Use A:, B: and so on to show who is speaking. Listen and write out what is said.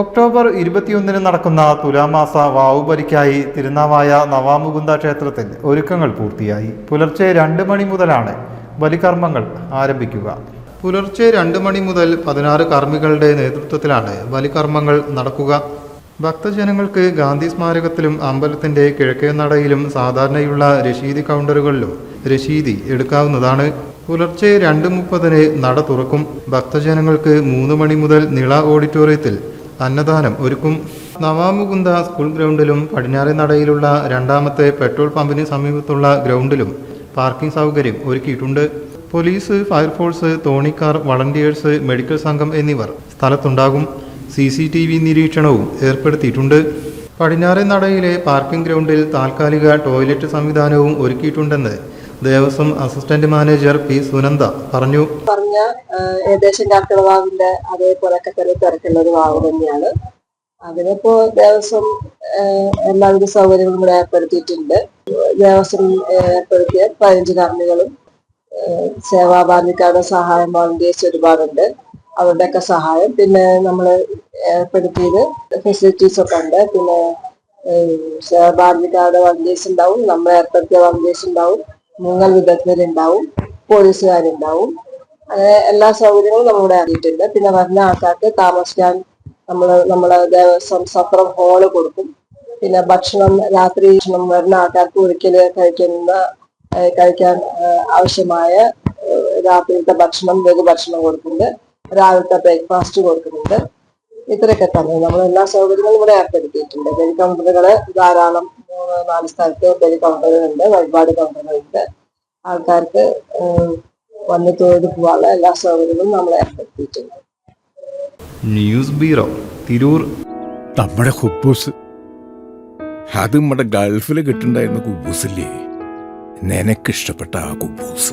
A: October ഇരുപത്തിയൊന്നിന് നടക്കുന്ന തുലാമാസ വാവുബലിക്കായി തിരുനാവായ നവാമുകുന്ദ ക്ഷേത്രത്തിൽ ഒരുക്കങ്ങൾ പൂർത്തിയായി. പുലർച്ചെ രണ്ട് മണി മുതലാണ് ബലികർമ്മങ്ങൾ ആരംഭിക്കുക. പുലർച്ചെ രണ്ട് മണി മുതൽ പതിനാറ് കർമ്മികളുടെ നേതൃത്വത്തിലാണ് ബലികർമ്മങ്ങൾ നടക്കുക. ഭക്തജനങ്ങൾക്ക് ഗാന്ധി സ്മാരകത്തിലും അമ്പലത്തിന്റെ കിഴക്കേ നടയിലും സാധാരണയുള്ള രശീതി കൗണ്ടറുകളിലും രശീതി എടുക്കാവുന്നതാണ്. പുലർച്ചെ രണ്ട് മുപ്പതിന് നട തുറക്കും. ഭക്തജനങ്ങൾക്ക് മൂന്ന് മണി മുതൽ നിള ഓഡിറ്റോറിയത്തിൽ അന്നദാനം ഒരുക്കും. നവാമുകുന്ദ സ്കൂൾ ഗ്രൗണ്ടിലും പടിഞ്ഞാറെ നടയിലുള്ള രണ്ടാമത്തെ പെട്രോൾ പമ്പിന് സമീപത്തുള്ള ഗ്രൗണ്ടിലും പാർക്കിംഗ് സൗകര്യം ഒരുക്കിയിട്ടുണ്ട്. പോലീസ് ഫയർഫോഴ്സ് തോണിക്കാർ വളണ്ടിയേഴ്സ് മെഡിക്കൽ സംഘം എന്നിവർ സ്ഥലത്തുണ്ടാകും. സി സി ടി വി നിരീക്ഷണവും ഏർപ്പെടുത്തിയിട്ടുണ്ട്. പടിഞ്ഞാറെ നടയിലെ പാർക്കിംഗ് ഗ്രൗണ്ടിൽ താൽക്കാലിക ടോയ്ലറ്റ് സംവിധാനവും ഒരുക്കിയിട്ടുണ്ടെന്ന് Devaswom assistant manager P Sunanda പറഞ്ഞു.
B: പറഞ്ഞ ഏകദേശം കാർക്കിട വാവിന്റെ അതേപോലെ തിരക്കുള്ള ഒരു വാവ് തന്നെയാണ്. അതിനിപ്പോ ദേവസ്വം എല്ലാവിധ സൗകര്യങ്ങളും ഇവിടെ ഏർപ്പെടുത്തിയിട്ടുണ്ട്. ദേവസ്വം ഏർപ്പെടുത്തിയ പതിനഞ്ച് കർമ്മികളും സേവാഭാരതിക്കാരുടെ സഹായം വോളണ്ടിയേഴ്സ് ഒരുപാടുണ്ട്. അവരുടെയൊക്കെ സഹായം. പിന്നെ നമ്മൾ ഏർപ്പെടുത്തിയത് ഫെസിലിറ്റീസ് ഒക്കെ ഉണ്ട്. പിന്നെ സേവാഭാരതിക്കാരുടെ വോളണ്ടിയേഴ്സ് ഉണ്ടാവും. നമ്മൾ ഏർപ്പെടുത്തിയ വോളണ്ടിയേഴ്സ് ഉണ്ടാവും. മുങ്ങൽ വിദഗ്ധരുണ്ടാവും പോലീസുകാരുണ്ടാവും. അങ്ങനെ എല്ലാ സൗകര്യങ്ങളും നമ്മളിവിടെ അറിയിട്ടുണ്ട് പിന്നെ വരുന്ന ആൾക്കാർക്ക് താമസിക്കാൻ നമ്മൾ നമ്മളെ ദേവസ്വം സത്രം ഹോൾ കൊടുക്കും. പിന്നെ ഭക്ഷണം രാത്രി ഭക്ഷണം വരുന്ന ആൾക്കാർക്ക് ഒരിക്കൽ കഴിക്കുന്ന കഴിക്കാൻ ആവശ്യമായ രാത്രിയിലത്തെ ഭക്ഷണം ലഘുഭക്ഷണം കൊടുക്കുന്നുണ്ട്. രാവിലത്തെ ബ്രേക്ക്ഫാസ്റ്റ് കൊടുക്കുന്നുണ്ട്. ഇത്രയൊക്കെ തന്നെ. നമ്മൾ എല്ലാ സൗകര്യങ്ങളും ഇവിടെ ഏർപ്പെടുത്തിയിട്ടുണ്ട്. വെൽക്കം ധാരാളം നാല് സ്ഥലത്ത് ബലി കൗണ്ടറുകളുണ്ട് വഴിപാട് കൗണ്ടറുകളുണ്ട് ആൾക്കാർക്ക് വന്ന് തൊഴിൽ പോകാനുള്ള എല്ലാ സൗകര്യങ്ങളും നമ്മൾ ഏർപ്പെടുത്തിയിട്ടുണ്ട്.
A: News bureau Tirur.
C: നമ്മുടെ ഹുബൂസ് അത് നമ്മുടെ ഗൾഫിൽ കിട്ടുണ്ടായിരുന്ന കുബൂസില്ലേ? നിനക്കിഷ്ടപ്പെട്ട ആ കുബൂസ്.